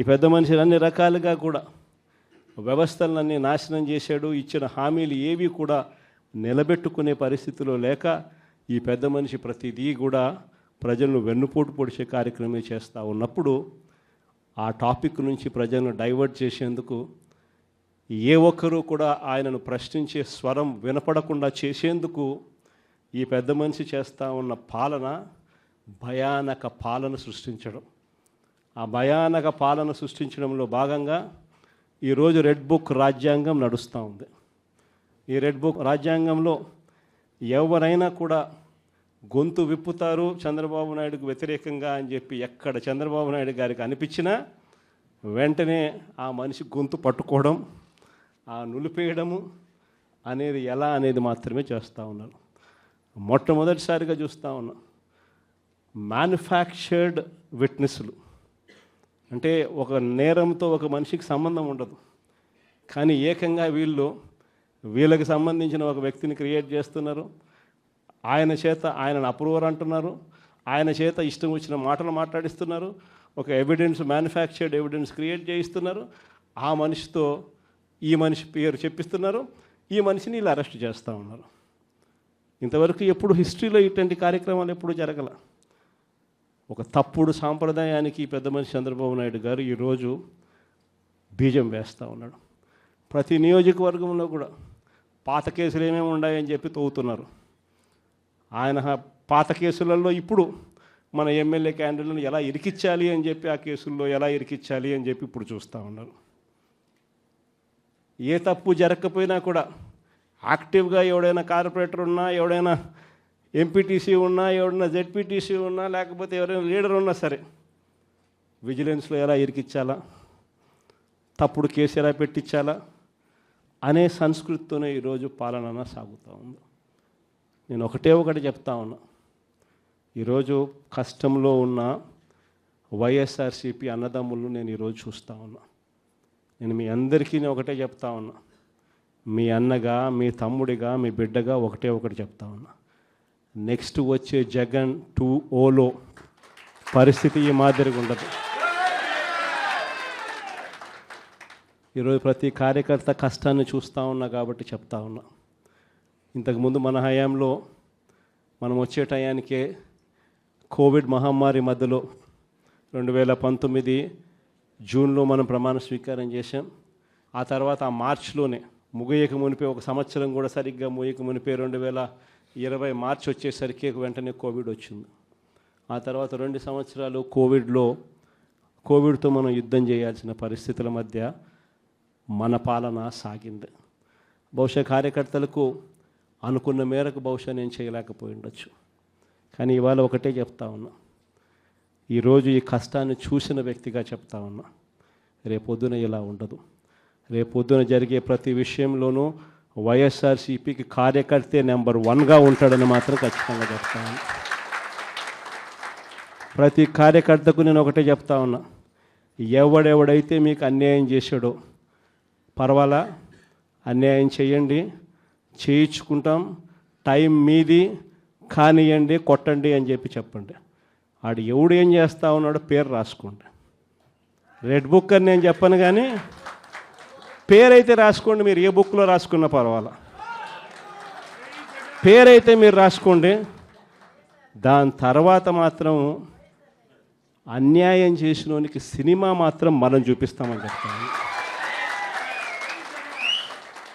ఈ పెద్ద మనిషి అన్ని రకాలుగా కూడా వ్యవస్థలన్నీ నాశనం చేశాడు ఇచ్చిన హామీలు ఏవి కూడా నిలబెట్టుకునే పరిస్థితిలో లేక ఈ పెద్ద మనిషి ప్రతిదీ కూడా ప్రజలను వెన్నుపోటు పొడిచే కార్యక్రమం చేస్తూ ఉన్నప్పుడు ఆ టాపిక్ నుంచి ప్రజలను డైవర్ట్ చేసేందుకు ఏ ఒక్కరూ కూడా ఆయనను ప్రశ్నించే స్వరం వినపడకుండా చేసేందుకు ఈ పెద్ద మనిషి చేస్తూ ఉన్న పాలన భయానక పాలన సృష్టించడం. ఆ భయానక పాలన సృష్టించడంలో భాగంగా ఈరోజు రెడ్ బుక్ రాజ్యాంగం నడుస్తూ ఉంది. ఈ రెడ్ బుక్ రాజ్యాంగంలో ఎవరైనా కూడా గొంతు విప్పుతారు చంద్రబాబు నాయుడుకు వ్యతిరేకంగా అని చెప్పి ఎక్కడ చంద్రబాబు నాయుడు గారికి అనిపించినా వెంటనే ఆ మనిషి గొంతు పట్టుకోవడం ఆ నులిపేయడము అనేది ఎలా అనేది మాత్రమే చేస్తూ ఉన్నాను మొట్టమొదటిసారిగా చూస్తూ ఉన్నాం మ్యానుఫ్యాక్చర్డ్ విట్నెస్లు అంటే ఒక నేరంతో ఒక మనిషికి సంబంధం ఉండదు. కానీ ఏకంగా వీళ్ళు వీళ్ళకి సంబంధించిన ఒక వ్యక్తిని క్రియేట్ చేస్తున్నారు. ఆయన చేత ఆయనను అప్రూవర్ అంటున్నారు. ఆయన చేత ఇష్టం వచ్చిన మాటలు మాట్లాడిస్తున్నారు. ఒక ఎవిడెన్స్ మ్యానుఫ్యాక్చర్డ్ ఎవిడెన్స్ క్రియేట్ చేయిస్తున్నారు. ఆ మనిషితో ఈ మనిషి పేరు చెప్పిస్తున్నారు. ఈ మనిషిని వీళ్ళు అరెస్ట్ చేస్తూ ఉన్నారు. ఇంతవరకు ఎప్పుడు హిస్టరీలో ఇటువంటి కార్యక్రమాలు ఎప్పుడు జరగల? ఒక తప్పుడు సాంప్రదాయానికి పెద్ద మనిషి చంద్రబాబు నాయుడు గారు ఈరోజు బీజం వేస్తూ ఉన్నాడు. ప్రతి నియోజకవర్గంలో కూడా పాత కేసులు ఏమేమి ఉన్నాయని చెప్పి తవ్వుతున్నారు. ఆయన పాత కేసులలో ఇప్పుడు మన ఎమ్మెల్యే క్యాండిడేట్లను ఎలా ఇరికిచ్చాలి అని చెప్పి ఆ కేసుల్లో ఎలా ఇరికిచ్చాలి అని చెప్పి ఇప్పుడు చూస్తూ ఉన్నారు. ఏ తప్పు జరగకపోయినా కూడా యాక్టివ్గా ఎవడైనా కార్పొరేటర్ ఉన్నా ఎవడైనా ఎంపీటీసీ ఉన్నా ఎవరన్నా జెడ్పీటీసీ ఉన్నా లేకపోతే ఎవరైనా లీడర్ ఉన్నా సరే విజిలెన్స్లో ఎలా ఇరికిచ్చాలా? తప్పుడు కేసు ఎలా పెట్టించాలా అనే సంస్కృతితోనే ఈరోజు పాలన సాగుతూ ఉంది. నేను ఒకటే ఒకటి చెప్తా ఉన్నా. ఈరోజు కష్టంలో ఉన్న వైఎస్ఆర్సీపీ అన్నదమ్ములను నేను ఈరోజు చూస్తూ ఉన్నా. నేను మీ అందరికీ ఒకటే చెప్తా ఉన్నా. మీ అన్నగా మీ తమ్ముడిగా మీ బిడ్డగా ఒకటే ఒకటి చెప్తా ఉన్నా. నెక్స్ట్ వచ్చే జగన్ టూ ఓలో పరిస్థితి ఈ మాదిరిగా ఉండదు. ఈరోజు ప్రతి కార్యకర్త కష్టాన్ని చూస్తూ ఉన్నా కాబట్టి చెప్తా ఉన్నా. ఇంతకుముందు మన హయాంలో మనం వచ్చే టయానికే కోవిడ్ మహమ్మారి మధ్యలో రెండు వేల పంతొమ్మిది జూన్లో మనం ప్రమాణ స్వీకారం చేశాం. ఆ తర్వాత ఆ మార్చ్లోనే ముగియక మునిపే ఒక సంవత్సరం కూడా సరిగ్గా ముగియక మునిపే రెండు వేల ఇరవై మార్చి వచ్చేసరికి వెంటనే కోవిడ్ వచ్చింది. ఆ తర్వాత రెండు సంవత్సరాలు కోవిడ్లో కోవిడ్తో మనం యుద్ధం చేయాల్సిన పరిస్థితుల మధ్య మన పాలన సాగింది. బహుశా కార్యకర్తలకు అనుకున్న మేరకు బహుశా నేను చేయలేకపోయి ఉండొచ్చు. కానీ ఇవాళ ఒకటే చెప్తా ఉన్నా. ఈరోజు ఈ కష్టాన్ని చూసిన వ్యక్తిగా చెప్తా ఉన్నా. రేపొద్దున ఇలా ఉండదు. రేపొద్దున జరిగే ప్రతి విషయంలోనూ వైఎస్ఆర్సీపీకి కార్యకర్తే నెంబర్ వన్గా ఉంటాడని మాత్రం ఖచ్చితంగా చెప్తాను ప్రతి కార్యకర్తకు నేను ఒకటే చెప్తా ఉన్నా. ఎవడెవడైతే మీకు అన్యాయం చేశాడో పర్వాలా? అన్యాయం చేయండి. చేయించుకుంటాం. టైం మీది. కానియండి కొట్టండి అని చెప్పి చెప్పండి. ఆడు ఎవడు ఏం చేస్తా ఉన్నాడో పేరు రాసుకోండి. రెడ్ బుక్ అని నేను చెప్పను కానీ పేరైతే రాసుకోండి మీరు ఏ బుక్లో రాసుకున్నా పర్వాలా. పేరైతే మీరు రాసుకోండి దాని తర్వాత మాత్రం అన్యాయం చేసినోనికి సినిమా మాత్రం మనం చూపిస్తామని చెప్తాను.